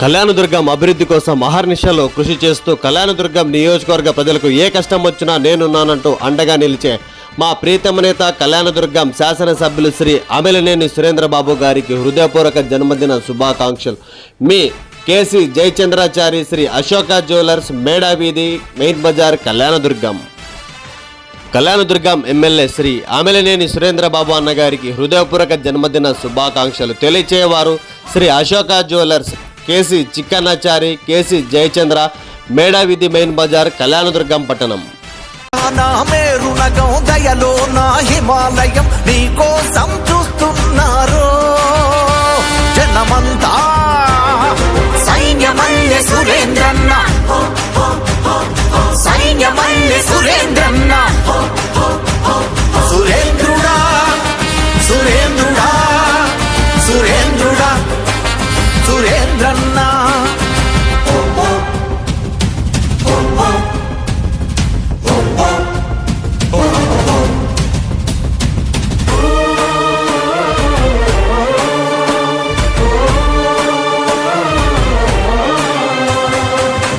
కళ్యాణదుర్గం అభివృద్ధి కోసం అహర్నిశలో కృషి చేస్తూ కళ్యాణదుర్గం నియోజకవర్గ ప్రజలకు ఏ కష్టం వచ్చినా నేనున్నానంటూ అండగా నిలిచే మా ప్రీతమ నేత కళ్యాణదుర్గం శాసనసభ్యులు శ్రీ అమిలనేని సురేంద్రబాబు గారికి హృదయపూర్వక జన్మదిన శుభాకాంక్షలు. మీ కేసీ జయచంద్రాచారి శ్రీ అశోక జ్యువెలర్స్ మేడా వీధి మెయిన్ బజార్ కళ్యాణదుర్గం. కళ్యాణదుర్గం ఎమ్మెల్యే శ్రీ ఆమెలనేని సురేంద్రబాబు అన్నగారికి హృదయపూర్వక జన్మదిన శుభాకాంక్షలు. తెలియచేవారు Shri Ashoka jewellers KC Chikkannachari KC Jayachandra మేడావిధి main Bazar Kalyandurg పట్టణం. నా మేరు నగం దయలో నా హిమాలయం నీకోసం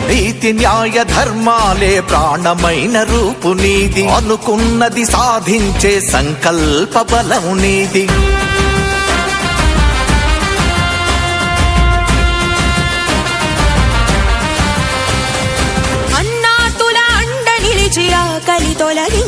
నీతి న్యాయ ధర్మాలే ప్రాణమైన రూపు నీది. అనుకున్నది సాధించే సంకల్ప బలం నీది. అన్నాతుల అండ నిలిచి ఆకలి తొలగి